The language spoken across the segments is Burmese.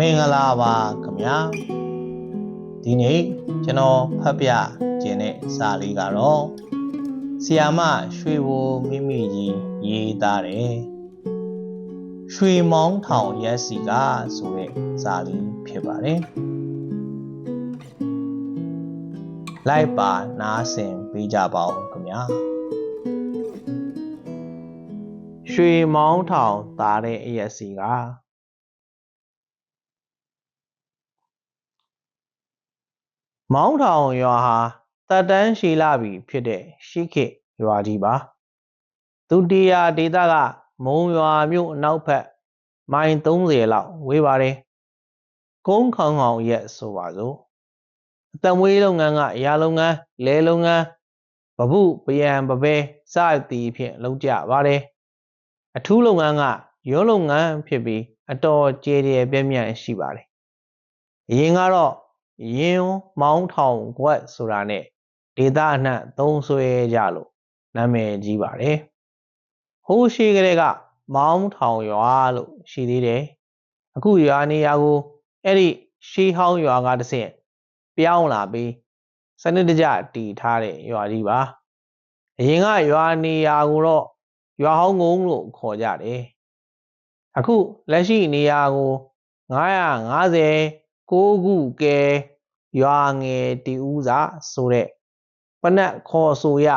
မင်္ဂလာပါခင်ဗျာဒီနေ့ကျွန်တော်ဖတ်ပြခြင်းတဲ့စာလေးကတော့ဆီယာမရွှေဘိုမိမိကြီးရေးသားတယ်ရွှေမောင်းထောင်ရက်စီကဆိုတဲ့စာလေးဖြစ်ပါတယ်လိုက်ပါနားဆင်ပေးကြပါဦးခင်ဗျာရွှေမောင်းထောင်သားတဲ့အရက်စီက မောင်းထောင်ရွာဟာတပ်တန်းရှိလာပြီဖြစ်တဲ့ရှိခေရွာကြီးပါဒုတိယဒေသကမုံရွာမြို့အနောက်ဘက်မိုင်30လောက်ဝေးပါတယ်ကုန်းခေါင်ခေါင်ရက်ဆိုပါစို့အတံမွေးလုပ်ငန်းကအရာလုပ်ငန်းလဲလုပ်ငန်းပပုပယံပပဲစသည်ဖြင့်လုပ်ကြပါတယ်အထူးလုပ်ငန်းကရုံးလုပ်ငန်းဖြစ်ပြီးအတော်ကျေကျယ်ပြည့်ပြည့်ရှိပါတယ်အရင်ကတော့ ရင်းမောင်းထောင်ကွက်ဆိုတာနဲ့ဒေတာအနှံ့သုံးဆွဲကြလို့နာမည်ကြီးပါတယ်ဟိုးရှိကလေးကမောင်းထောင်ရွာလို့ရှိသေးတယ်အခုရွာနေရာကိုအဲ့ဒီရှီဟောင်းရွာကတဆင့်ပြောင်းလာပြီးစနစ်တကျတည်ထားတဲ့ရွာကြီးပါအရင်ကရွာနေရာကိုတော့ရွာဟောင်းငုံလို့ခေါ်ကြတယ်အခုလက်ရှိနေရာကို950 6ခုကဲရွာငယ်တီဦးစာဆိုတဲ့ပနတ်ခေါ်ဆိုရ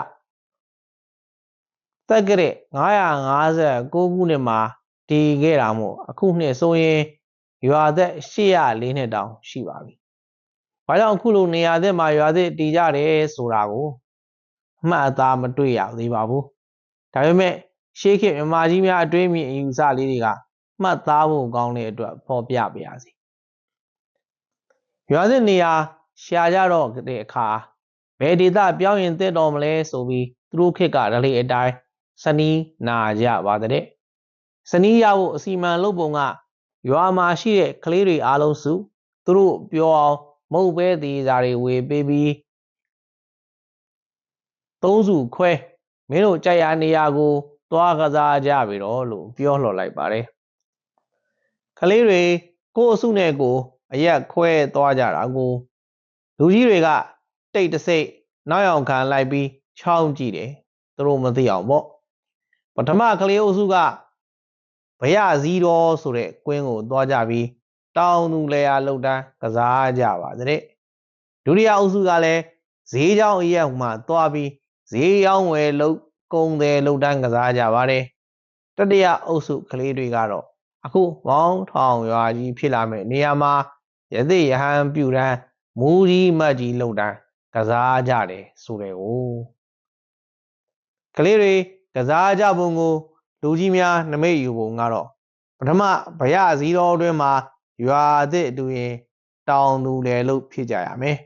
တက်ကရက်959ခုနှစ်မှာတည်ခဲ့တာမို့အခုနှစ်ဆိုရင်ရွာသက်804နှစ်တောင်ရှိပါပြီ။ဘာကြောင့်အခုလိုနေရာသက်မှာရွာသက်တည်ကြတယ်ဆိုတာကိုအမှတ်အသားမတွေ့ရသေးပါဘူး။ဒါပေမဲ့ရှေးခေတ်မြမကြီးများအတွေးမြင်အယူဆလေးတွေကမှတ်သားဖို့ကောင်းတဲ့အတွက်ဖော်ပြပါရစေ။ ရွာသက်နေရာရှာကြတော့တဲ့အခါဘယ်ဒေသပြောင်းရင်တက်တော်မလဲဆိုပြီးသူတို့ခေတ်ကဓလေအတိုင်းစနီးနာကြပါတဲ့စနီးရဖို့အစီမံလုပ်ပုံကရွာမှာရှိတဲ့ကလေးတွေအားလုံးစုသူတို့ပြောအောင်မုတ်ပဲသေးစာတွေဝေပေးပြီးသုံးစုခွဲမင်းတို့ကြိုက်ရနေရာကို သွားကစားကြပြီတော့လို့ပြောလှော်လိုက်ပါတယ်ကလေးတွေကိုအစုနဲ့ကို အရက်ခွဲသွားကြတာကိုလူကြီးတွေကတိတ်တဆိတ်နောက်ရောက်ခံလိုက်ပြီးချောင်းကြည့်တယ်သူတို့မသိအောင်ပေါ့ပထမကလေးအုပ်စုကဗရစည်းတော်ဆိုတဲ့ကွင်းကိုသွားကြပြီးတောင်သူလေယာလှုပ်တန်းကစားကြပါတဲ့ဒုတိယအုပ်စုကလည်းဈေးကြောင်းအရက်မှာသွားပြီးဈေးရောင်းဝယ်လှုပ်ကုန်တယ်လှုပ်တန်းကစားကြပါတယ်တတိယအုပ်စုကလေးတွေကတော့အခုမောင်းထောင်ရွာကြီးဖြစ်လာမဲ့နေရာမှာ ရသေးရဟန်းပြူတန်းမူကြီးမတ်ကြီးလှုပ်တန်းကစားကြတယ်ဆိုတဲ့ကိုကလေးတွေကစားကြပုံကိုလူကြီးများနမိတ်ယူပုံကတော့ပထမဗရဇီတော်အတွင်းမှာရွာသစ်တူရင်တောင်သူလေလို့ဖြစ်ကြရမယ်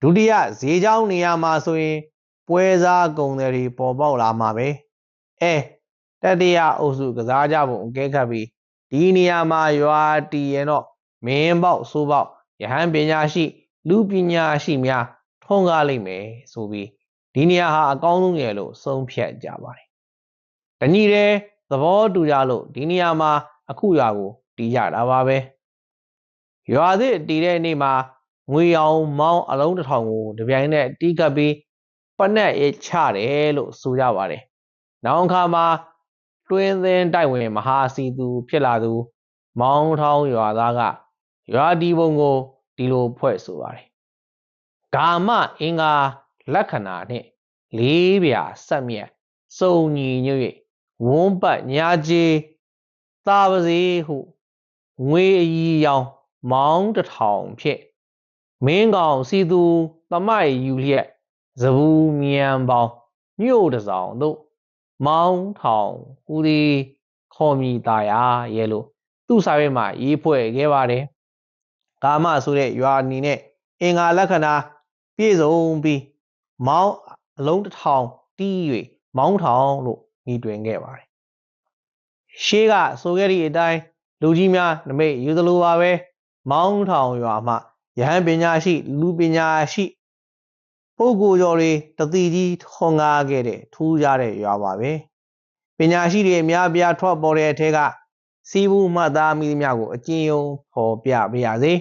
ဒုတိယဈေးเจ้าနေရာမှာဆိုရင်ပွဲစားကုံတွေပေါ်ပေါက်လာမှာပဲအဲတတိယအုပ်စုကစားကြပုံအကဲခတ်ပြီးဒီနေရာမှာရွာတီရင်တော့ မင်းပေါက်ဆိုးပေါက်ယဟန်ပညာရှိ လူပညာရှိများထွန်းကားလိမ့်မယ်ဆိုပြီးဒီနေရာဟာအကောင်းဆုံးရလို့ဆုံးဖြတ်ကြပါတယ်။တညီတဲ့သဘောတူကြလို့ဒီနေရာမှာ အခုရွာကိုတီးကြတာပါပဲ။ရွာသစ်တီးတဲ့နေ့မှာငွေအောင်မောင်းအလုံးတစ်ထောင်ကိုတပြိုင်နက်တီးကပ်ပြီးပနက်ရချတယ်လို့ဆိုကြပါတယ်။နောက်အခါမှာတွင်းသင်းတိုက်ဝင်မဟာစီသူဖြစ်လာသူ မောင်းထောင်းရွာသားက ရွာဒီပုံကိုဒီလိုဖွဲ့ဆိုပါတယ်ဂါမအင်္ဂါလက္ခဏာနှင့်လေးပြာဆက်မြက်စုံညီညွတ်၍ဝန်းပတ်ညာကြီးသာပါစေဟုငွေအီရောင်မောင်းတထောင်ဖြင့်မင်းကောင်စီသူသမိုက်ယူလျက်ဇဘူးမြန်ပေါင်းညို့တစောင်တို့မောင်းထောင်ဟူသည်ခေါ်မိသားရရဲ့လို့သူ့စာရွက်မှာရေးဖွဲ့ခဲ့ပါတယ် ကာမဆိုတဲ့ရွာနီနဲ့အင်္ဂါလက္ခဏာပြည့်စုံပြီးမောင်းအလုံးတစ်ထောင်တီး၍မောင်းထောင်လို့ညီတွင်ခဲ့ပါတယ်ရှေးကဆိုခဲ့သည့်အတိုင်းလူကြီးများနမိတ်ယူသလိုပါပဲမောင်းထောင်ရွာမှယဟန်ပညာရှိ လူပညာရှိပုဂ္ဂိုလ်ကျော်တွေတတိကြီးထွန်ကားခဲ့တဲ့ထူးခြားတဲ့ရွာပါပဲပညာရှိတွေအများပြားထွက်ပေါ်တဲ့အထက်ကစီးပူးမှတ်သားမိသမျှကိုအကျဉ်းယုံဖော်ပြပါရစေ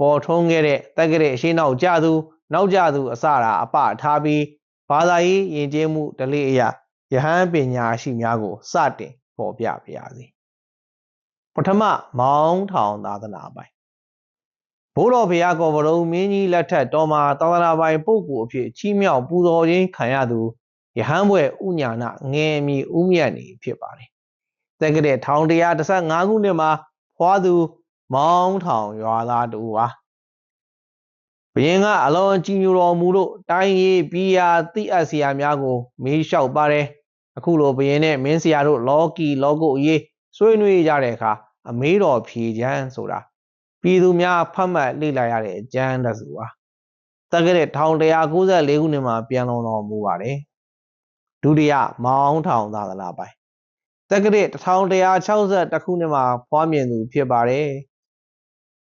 ပေါ်ထုံးခဲ့တဲ့တက္ကရာအရှိနောက်ကြသူနောက်ကြသူအစရာအပထားပြီးဘာသာရေးယဉ်ကျေးမှုဓလေ့အရာယဟန်ပညာရှိများကိုစတင်ပေါ်ပြပါရစေပထမမောင်းထောင်သာသနာပိုင်ဘိုးတော်ဘုရားကောဗရုံမင်းကြီးလက်ထက်တော်မှာသာသနာပိုင်ပုဂ္ဂိုလ်အဖြစ်ချီးမြှောက်ပူဇော်ခြင်းခံရသူယဟန်ဘွယ်ဥညာဏငယ်မီဥမြတ်နေဖြစ်ပါတယ်။တက္ကရာ1115ခုနှစ်မှာဖွာသူ မောင်းထောင်ရွာသားတူပါ။ဘုရင်ကအလွန်ကြည်ညိုတော်မူလို့တိုင်းရေးပြည်ရာတိအပ်စရာများကို မေးလျှောက်ပါတယ်။အခုလိုဘုရင်နဲ့မင်းစရာတို့လောကီလောကုအရေးဆွေးနွေးကြတဲ့အခါအမေးတော်ဖြေချမ်းဆိုတာပြည်သူများဖတ်မှတ်လေ့လာရတဲ့အကျမ်းတစ်စုပါတက္ကရာ1194ခုနှစ်မှာပြန်လွန်တော်မူပါတယ်ဒုတိယမောင်းထောင်သာသနာပိုင်တက္ကရာ1160ခုနှစ်မှာဖွားမြင်သူဖြစ်ပါတယ်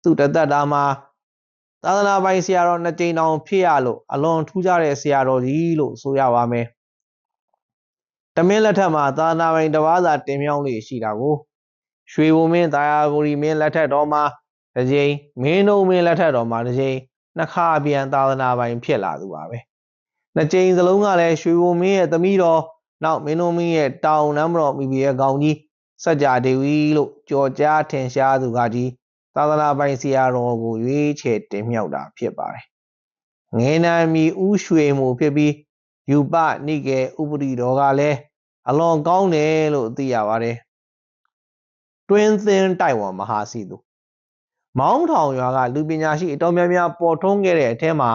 သူတသက်တာမှာသာသနာပိုင်ဆရာတော်နှစ်ကြိမ်တောင်ဖြစ်ရလို့အလွန်ထူးခြားတဲ့ဆရာတော်ကြီးလို့ဆိုရပါမယ်တမင်းလက်ထက်မှာသာသနာပိုင်တပါးသာတင်မြောင်းလေးရှိတာကိုရွှေဘုံမင်းတာယာဂိုရီမင်းလက်ထက်တော်မှာတစ်ကြိမ်မင်းတို့မင်းလက်ထက်တော်မှာတစ်ကြိမ်နှစ်ခါပြန်သာသနာပိုင်ဖြစ်လာသူပါပဲနှစ်ကြိမ်စလုံးကလည်းရွှေဘုံမင်းရဲ့သမီးတော်နောက်မင်းတို့မင်းရဲ့တောင်နမ်းမတော်မိဘရဲ့ကောင်းကြီးစัจ जा ဒေဝီလို့ကြော်ကြားထင်ရှားသူကကြီး သာသနာပိုင်ဆရာတော်ကိုရွေးချယ်တင်မြှောက်တာဖြစ်ပါတယ်ငင်းနာမီဥရွှေမှုဖြစ်ပြီးယူပနိကေဥပရိတော်ကလည်းအလွန်ကောင်းတယ်လို့သိရပါတယ်တွင်းသင်းတိုက်ဝမဟာစီသူမောင်းထောင်ရွာကလူပညာရှိအတော်များများပေါ်ထွန်းခဲ့တဲ့အထက်မှာ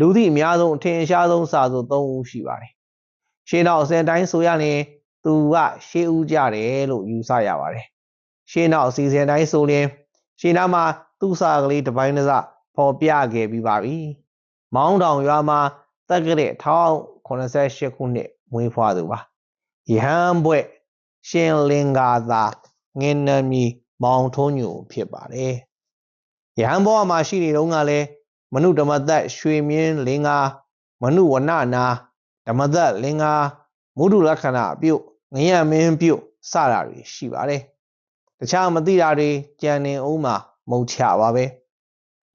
လူသည့်အများဆုံးအထင်ရှားဆုံးစာဆို၃ဦးရှိပါတယ်။ရှေးနောက်အစဉ်တိုင်းဆိုရရင်သူကရှေးဦးကြတယ်လို့ယူဆရပါတယ်။ရှေးနောက်အစီအစဉ်တိုင်းဆိုရင် ရှေးနားမှာသူ့စာကလေးတစ်ပိုင်းတစ်စပေါ်ပြခဲ့ပြီးပါပြီ။မောင်းထောင်ရွာမှာတက္ကရာ1088ခုနှစ်မွေးဖွားသူပါ။ယဟန်ဘွဲ့ရှင်လင်္ကာသာငင်းနမီမောင်ထုံးညိုဖြစ်ပါတယ်။ယဟန်ဘောမှာရှိနေတော့ကလည်းမနုဓမ္မသက်ရွှေမြင်းလင်္ကာမနုဝနနာဓမ္မသက်လင်္ကာမုဒုလက္ခဏာပြုတ်ငရမင်းပြုတ်စတာတွေရှိပါတယ် တခြားမသိတာတွေကြံနေအောင်မှာမုံချပါပဲ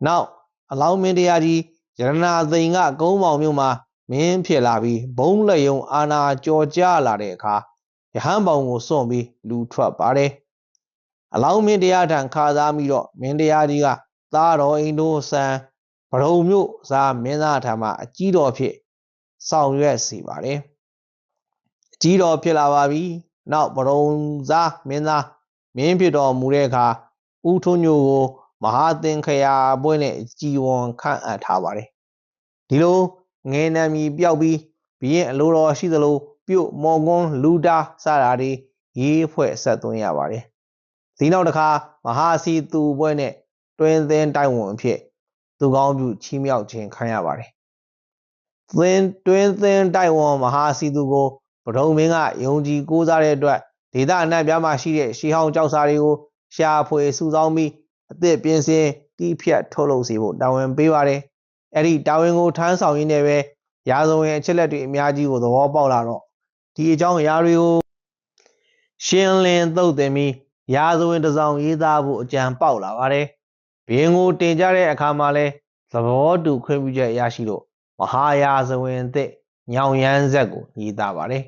နောက်အလောင်းမင်းတရားကြီးရတနာသိန်ကကုန်းမောင်မြို့မှာမင်းဖြစ်လာပြီးဘုံလက်ယုံအာနာကြော်ကြလာတဲ့အခါယဟန်ပေါင်ကိုစွန့်ပြီးလူထွက်ပါတယ်အလောင်းမင်းတရားထံခါစားပြီးတော့မင်းတရားကြီးကသားတော်အိမ်တို့ဆန်ဗရုံမြို့ဇာမင်းသားထံမှအကြီးတော်ဖြစ်ဆောင်ရွက်စီပါတယ်အကြီးတော်ဖြစ်လာပါပြီနောက်ဗရုံဇာမင်းသား မင်းဖြစ်တော်မူတဲ့အခါဦးထွန်းညိုကို မဟာသင်္ခရာပွဲနဲ့ကြီးဝံခန့်အပ်ထားပါတယ်ဒီလိုငယ်နံမီပျောက်ပြီးဘရင်အလိုတော်ရှိသလိုပြုတ်မော်ကွန်းလူတာစတာတွေရေးဖွဲ့ဆက်သွင်းရပါတယ်ဒီနောက်တစ်ခါမဟာစီသူပွဲနဲ့တွင်သင်းတိုက်ဝန်အဖြစ်သူကောင်းပြုချီးမြှောက်ခြင်းခံရပါတယ်။သင်းတွင်သင်းတိုက်ဝန်မဟာစီသူကိုဗဒုံမင်းကယုံကြည်ကိုးစားတဲ့အတွက် ဒေသအနှံ့ပြားမှာရှိတဲ့ရှီဟောင်းကြောက်စာတွေကိုရှာဖွေစုဆောင်းပြီးအသစ်ပြင်ဆင်တီးဖြတ်ထုတ်လုပ်စေဖို့တာဝန်ပေးပါတယ်။အဲ့ဒီတာဝန်ကိုထမ်းဆောင်ရင်းနဲ့ပဲရာဇဝင်အချက်လက်တွေအများကြီးကိုသဘောပေါက်လာတော့ဒီအကြောင်းအရာတွေကိုရှင်းလင်းသုတ်သင်ပြီးရာဇဝင်တစ်စောင်ရေးသားဖို့အကြံပေါက်လာပါတယ်ဘရင်ကိုတင်ကြတဲ့အခါမှာလဲသဘောတူခွင့်ပြုချက်ရရှိလို့မဟာယာဇဝင်သစ်ညောင်ရမ်းဆက်ကိုရေးသားပါတယ်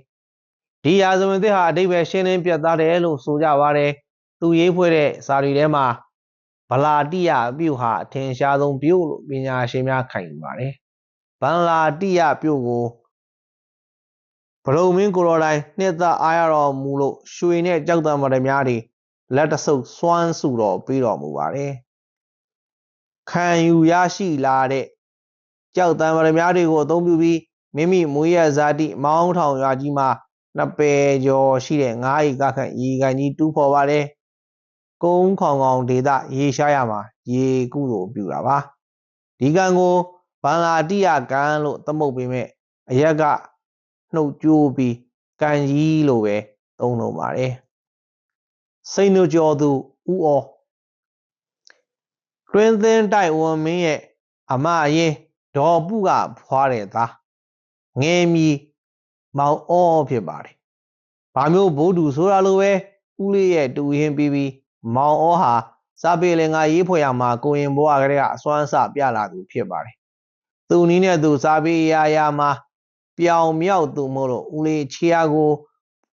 ဒီယာဇဝင်သစ်ဟာအတိတ်ပဲရှင်းလင်းပြတ်သားတယ်လို့ဆိုကြပါတယ်သူရေးဖွဲ့တဲ့စာရီထဲမှာဗလာတိယပြုဟာအထင်ရှားဆုံးပြုလို့ပညာရှင်များခိုင်ပါတယ်ဗန်လာတိယပြုကိုဗရုံမင်းကိုရော်တိုင်းနှစ်သက်အားရတော်မူလို့ရွှေနဲ့ကြောက်တံမရများတွေလက်တဆုပ်စွမ်းစုတော်ပြီးတော်မူပါတယ်ခံယူရရှိလာတဲ့ကြောက်တံပရမတွေကိုအသုံးပြုပြီးမိမိမွေးရဇာတိမောင်းထောင်ရွာကြီးမှာ နှစ်ပယ်ကျော်ရှိတဲ့9ဧကခန့်ရေကန်ကြီးတူးဖော်ပါတယ်။ကုန်းခေါင်ခေါင်ဒေသရေရှားရမှာရေကုသိုလ်ပြုတာပါ။ဒီကန်ကိုဗန္လာတိယကန်လို့သမုတ်ပေးမဲ့အရက်ကနှုတ်ကြိုးပြီးကန်ကြီးလို့ပဲသုံးလို့ပါတယ်။စိတ်နှုတ်ကျော်သူဥဩတွင်သင်းတိုက်ဝန်းမင်းရဲ့အမအရင်ဒေါ်ပုကဖွားတဲ့သားငယ်မီ မောင်အောဖြစ်ပါတယ်။ဘာမျိုးဘိုးတူဆိုတာလိုပဲဦးလေးရဲ့တူရင်ပြီးပြီးမောင်ဩဟာစာပေလင်္ကာရေးဖွဲ့ရမှာကိုရင်ဘွားကလေးကအစွမ်းအစပြလာသူဖြစ်ပါတယ်။သူနီးနဲ့သူစာပေအရာရာမှာပြောင်မြောက်သူမို့လို့ဦးလေးခြေအားကို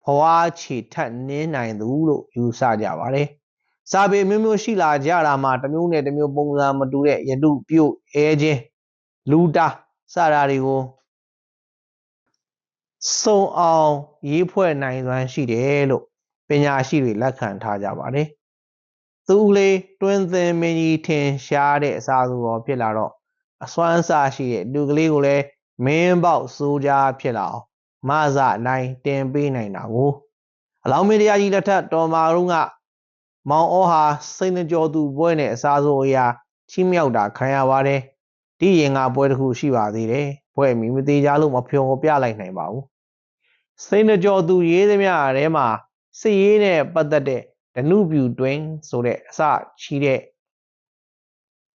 ဘွားခြေထက်နင်းနိုင်သူလို့ယူဆကြပါတယ်။စာပေမျိုးမျိုးရှိလာကြတာမှာတစ်မျိုးနဲ့တစ်မျိုးပုံစံမတူတဲ့ယတုပြုတ်အဲချင်းလူတာစတာတွေကို စုံအောင်ရေးဖွဲ့နိုင်စွမ်းရှိတယ်လို့ပညာရှိတွေလက်ခံထားကြပါတယ်။သူဦးလေးတွင်သင်မင်းကြီးထင်ရှားတဲ့အစာသူတော်ဖြစ်လာတော့အစွမ်းအစရှိတဲ့လူကလေးကိုလည်းမင်းပေါက်စိုးကြားဖြစ်လာအောင်မဆအတိုင်းတင်ပေးနိုင်တာကိုအလောင်းမင်းတရားကြီးလက်ထက်တော်မာရုံးကမောင်ဩဟာစိတ်နှကြောသူပွဲနဲ့အစာဆိုအရာချီးမြှောက်တာခံရပါတယ်။ဒီရင်ကပွဲတစ်ခုရှိပါသေးတယ်။ ပွဲမီမသေးကြလို့မဖြောပြလိုက်နိုင်ပါဘူး။စိတ်နှကြောသူရေးသမျှထဲမှာစစ်ရေးနဲ့ပတ်သက်တဲ့ဓနုပြူတွင်ဆိုတဲ့အစချီးတဲ့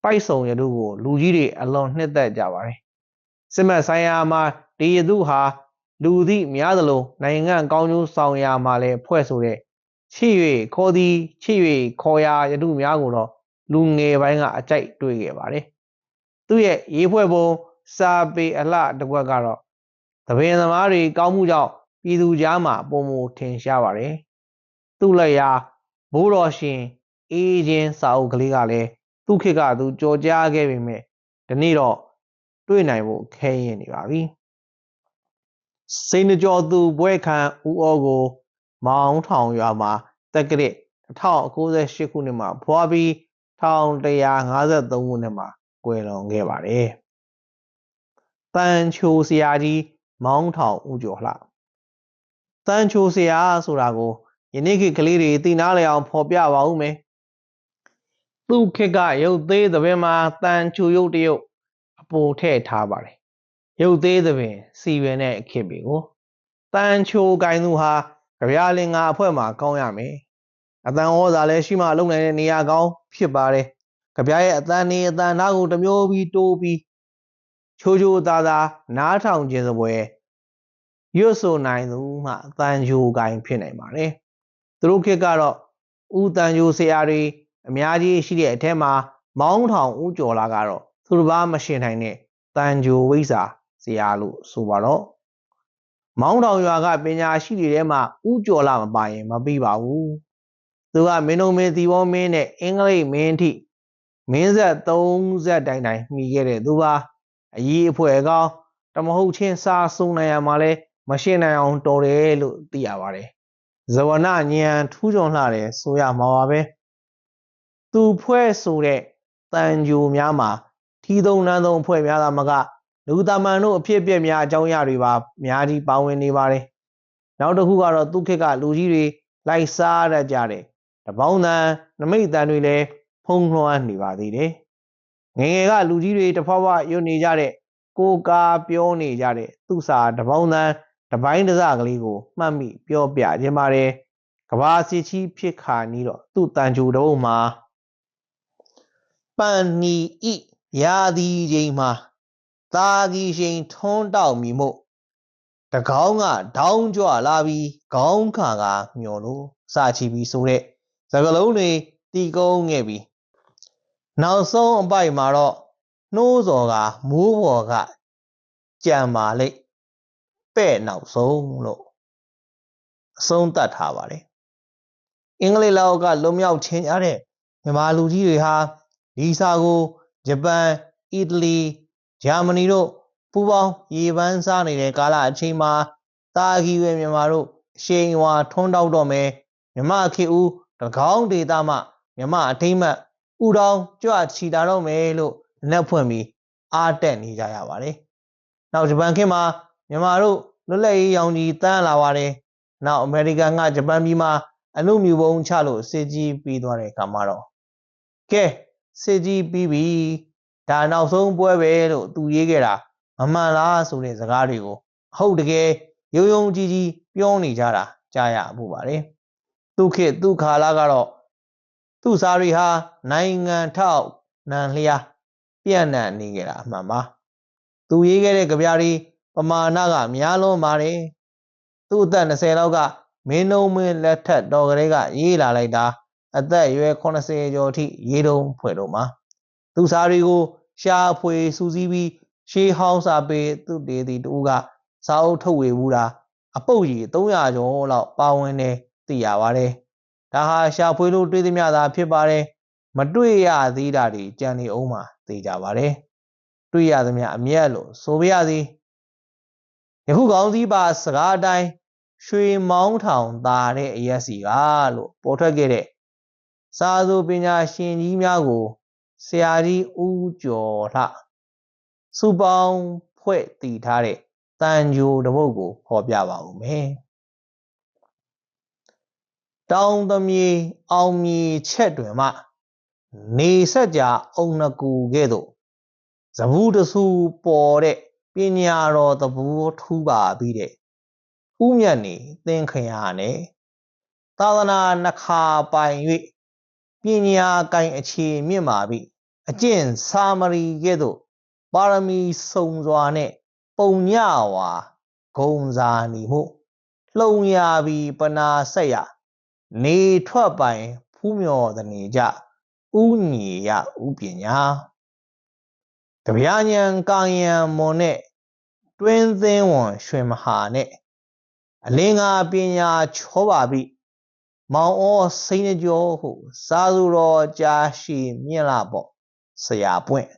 ပိုက်ဆောင်ရတုကိုလူကြီးတွေအလွန်နှစ်သက်ကြပါတယ်။စစ်မှတ်ဆိုင်ရာမှာဒီရတုဟာလူသည့်များသလိုနိုင်ငံကောင်းကျိုးဆောင်ရာမှာလည်းဖွဲ့ဆိုတဲ့ချစ်၍ခေါ်သည်ချစ်၍ခေါ်ရာရတုများကိုတော့လူငယ်ပိုင်းကအကြိုက်တွေ့ခဲ့ပါတယ်။သူ့ရဲ့ရေးဖွဲ့ပုံ စာပေအလှတစ်ခွက်ကတော့သဘင်သမားတွေကောင်းမှုကြောင့်ပြည်သူကြားမှာပုံမထင်ရှားပါတယ်။သူ့လက်ရာဘိုးတော်ရှင်အေးချင်းစာအုပ်ကလေးကလည်းသူ့ခေတ်ကသူကြော်ကြားခဲ့ပေမဲ့ဒီနေ့တော့တွေ့နိုင်ဖို့ခဲရင်နေပါပြီ။စိန်ကြော်သူဘွဲခံဦးဩကို မောင်းထောင်ရွာမှာတက်ကရစ်1098ခုနှစ်မှာဖွာပြီး1153ခုနှစ်မှာကွယ်လွန်ခဲ့ပါတယ်။ တန်ချိုဆရာကြီးမောင်းထောင်ဦးကျော်လှတန်ချိုဆရာဆိုတာကိုယနေ့ခေတ်ကလေးတွေသိနာလည်အောင်ဖော်ပြပါဦးမယ်။သူ့ခေတ်ကရုပ်သေးသဘင်မှာတန်ချိုရုပ်တရုပ်အပိုထည့်ထားပါတယ်။ရုပ်သေးသဘင်စီပင်တဲ့ခေတ်တွေကိုတန်ချိုကိုင်းသူဟာကြပြလင်္ကာအဖွဲ့မှာကောင်းရမယ်။အတန်ဩဇာလည်းရှိမှလုံနိုင်တဲ့နေရာကောင်းဖြစ်ပါတယ်။ကြပြရဲ့အတန်နေအတန်နာကိုတမျိုးပြီးတိုးပြီး ချိုးချိုးသားသားနားထောင်ခြင်းစပွဲရွတ်ဆိုနိုင်သူမှအတန်ချိုကိုင်းဖြစ်နိုင်ပါတယ်။သူတို့ခေတ်ကတော့ဦးတန်ချိုဆရာတွေအများကြီးရှိတဲ့အထက်မှာမောင်းထောင်ဦးကျော်လာကတော့သူတစ်ပါးမရှင်နိုင်တဲ့တန်ချိုဝိဇ္ဇာဆရာလို့ဆိုပါတော့မောင်းတောင်ရွာကပညာရှိတွေထဲမှာဥကျော်လာမပါရင်မပြီးပါဘူးသူကမင်းတို့မင်းသီဘောမင်းနဲ့အင်္ဂလိပ်မင်းထိမင်းဆက်30တိုင်တိုင်မှီခဲ့တဲ့သူပါ အကြီးအဖွဲကောင်းတမဟုတ်ချင်းစာစုံနိုင်ရမှာလဲမရှင်းနိုင်အောင်တော်တယ်လို့သိရပါတယ်ဇဝနညံထူးချွန်လှတယ်ဆိုရမှာပါပဲသူဖွဲ့ဆိုတဲ့တန်ကြိုများမှာထီသုံးနှန်းသုံးဖွဲ့များသာမကလူသမန်တို့အဖြစ်အပျက်များအကြောင်းအရာတွေပါအများကြီးပါဝင်နေပါတယ်။နောက်တစ်ခုကတော့သူခေတ်ကလူကြီးတွေလိုက်စားရကြတဲ့တပေါင်းတန်နမိတ်တန်တွေလည်းဖုံးလွှမ်းနေပါသေးတယ်။ ငငယ်ကလူကြီးတွေတဖွာဖွာရွတ်နေကြတဲ့ကိုကာပြောနေကြတဲ့သူစာတပေါင်းတန်တပိုင်းတစကလေးကိုမှတ်မိပြောပြခြင်းပါတယ်။ကဘာစီချီဖြစ်ခါနီးတော့သူ့တန်ကြူတော့မှာပန်နီဤရာဒီချိန်မှာသာဂီရှိန်ထွန်းတောက်မိမို့တကောင်းကဒေါင်းကြွလာပြီးခေါင်းခါကမျောလို့စချီပြီးဆိုတဲ့စကလုံးတွေတီကုန်းခဲ့ပြီး နောက်ဆုံးအပိုက်မှာတော့နှိုးစော်ကမိုးပေါ်ကကြံပါလိမ့်ပဲ့နောက်ဆုံးလို့အဆုံးသတ်ထားပါတယ်အင်္ဂလိပ်လောက်ကလွန်မြောက်ချင်းကြတဲ့မြန်မာလူကြီးတွေဟာဒီစာကိုဂျပန်အီတလီဂျာမနီတို့ပူပေါင်းရေပန်းစားနေတဲ့ကာလအချိန်မှာတာဂီဝဲမြန်မာတို့အရှိန်ဝါထွန်းတောက်တော့မယ်မြမခေဦးတကောင်းဒေတာမှမြမအထိမ့်မှတ် ဥတောင်ကြွချီတာတော့မယ်လို့လက်ဖွင့်ပြီးအားတက်နေကြရပါတယ်။နောက်ဂျပန်ခေတ်မှာမြန်မာတို့လွတ်လပ်ရေးရောင်ကြီးတန်းလာပါတယ်။နောက်အမေရိကန်ကဂျပန်ပြည်မှာအမှုမြူပုံချလို့စစ်ကြီးပြီးသွားတဲ့ကံမှာတော့ကဲစစ်ကြီးပြီးပြီဒါနောက်ဆုံးပွဲပဲလို့သူရေးခဲ့တာမမှန်လားဆိုတဲ့စကားတွေကိုအဟုတ်တကယ်ရုံရုံကြီးကြီးပြောနေကြတာကြားရဖို့ပါတယ်သူခေတ်သူခါလာကတော့ သူ့စားတွေဟာနိုင်ငံထောက်နန်လျာပြန့်နှံ့နေကြတာအမှန်ပါသူရေးခဲ့တဲ့ကြပြားတွေပမာဏကများလွန်းပါတယ်သူ့အသက်20လောက်ကမင်းနှုံမင်းလက်ထက်တော်ကလေးကရေးလာလိုက်တာအသက်အရွယ်80ကျော်အထိရေးတုံးဖွဲ့တော့မှာသူစာတွေကို ရှာဖွေစူးစီးပြီးရှေးဟောင်းစာပေသူတေတီတူကစာအုပ်ထုတ်ဝေဘူးတာအပုတ်ကြီး300ကျော်လောက်ပါဝင်နေသိရပါတယ် ဒါဟာရှာဖွေလို့တွေးသမျှသာဖြစ်ပါတယ်မတွေ့ရသေးတာတွေကြံနေအောင်မှာသိကြပါတယ်တွေ့ရသမျှအမျက်လို့ဆိုပါရစေယခုကောင်းစည်းပါစကားအတိုင်းရွှေမောင်းထောင်သားတဲ့အရက်စီကလို့ပေါ်ထွက်ခဲ့တဲ့စာသူပညာရှင်ကြီးများကိုဆရာကြီးဦးကျော်လှစူပေါင်းဖွဲ့တည်ထားတဲ့တန်ဂျိုတစ်ပုဒ်ကိုဖော်ပြပါဦးမယ် တောင်သမီအောင်မြေချက်တွင်မှနေဆက်ကြအုံနကူကဲ့သို့ဇဘူးတဆူပေါ်တဲ့ပညာတော်သဘောထူးပါပြီးတဲ့ဥမြတ်နေသင်ခရာနဲ့သာသနာနှခါပိုင်၍ပညာကင်အခြေမြင့်ပါပြီအကျင့်စာမရီကဲ့သို့ပါရမီစုံစွာနဲ့ပုံညဝါဂုံစာနီမှုလှုံရပြီးပနာဆက်ရ နေထွက်ပိုင်ဖူးမြော်သည်နေကြဥညီရဥပညာတဗျာညံကာယံမွန်နဲ့တွင်းသင်းဝန်ရွှေမဟာနဲ့အလင်းငါပညာချောပါပြီမောင်ဩစိန်ကြောဟုစာသူတော်ကြာရှိမြင့်လာပေါ့ဆရာပွင့်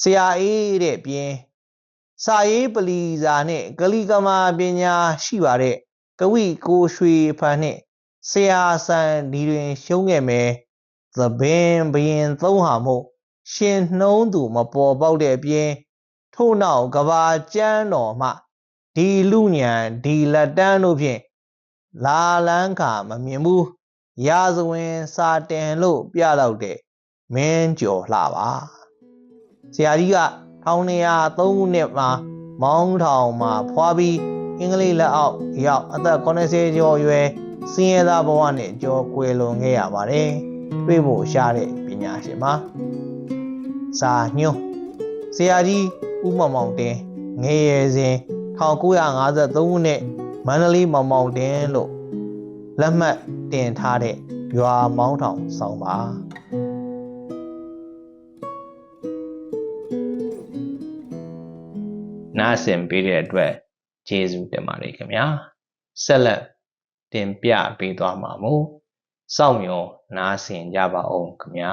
ဆရာအေးတဲ့ပြင်းစာရေးပလီစာနဲ့ကလီကမာပညာရှိပါတဲ့ကဝိကိုရွှေဖန်နဲ့ ဆရာဆန်ဒီတွင် ရှုံးခဲ့မယ်သဘင်ဘရင်သုံးဟာမို့ရှင်နှုံးသူမပေါ်ပေါက်တဲ့အပြင်ထို့နောက်ကဘာကျမ်းတော်မှဒီလူညံဒီလက်တန်းတို့ဖြင့်လာလန်းခါမမြင်ဘူးရာဇဝင်စာတင်လို့ပြတော့တဲ့မင်းကျော်လှပါဆရာကြီးက1203ခုနှစ်မှာမောင်းထောင်မှာဖွာပြီးအင်္ဂလိပ်လက်အောက်ရောက်အသက်80ကျော်အရွယ် စင်းရဲသားဘဝနဲ့ကြောကွယ်လွန်ခဲ့ရပါတယ်တွေ့ဖို့ရှားတဲ့ပညာရှင်ပါစာညွှန်းဆရာကြီးဦးမောင်မောင်တင်းငယ်ရယ်စဉ်1953ခုနှစ်မန္တလေးမောင်မောင်တင်းလို့လက်မှတ်တင်ထားတဲ့ရွာမောင်းထောင်ဆောင်ပါနားဆင်ပေးတဲ့အတွက်ကျေးဇူးတင်ပါတယ်ခင်ဗျာဆက်လက် တင်ပြပေးသွားမှာမို့စောင့်မျှော်နားဆင်ကြပါအောင်ခင်ဗျာ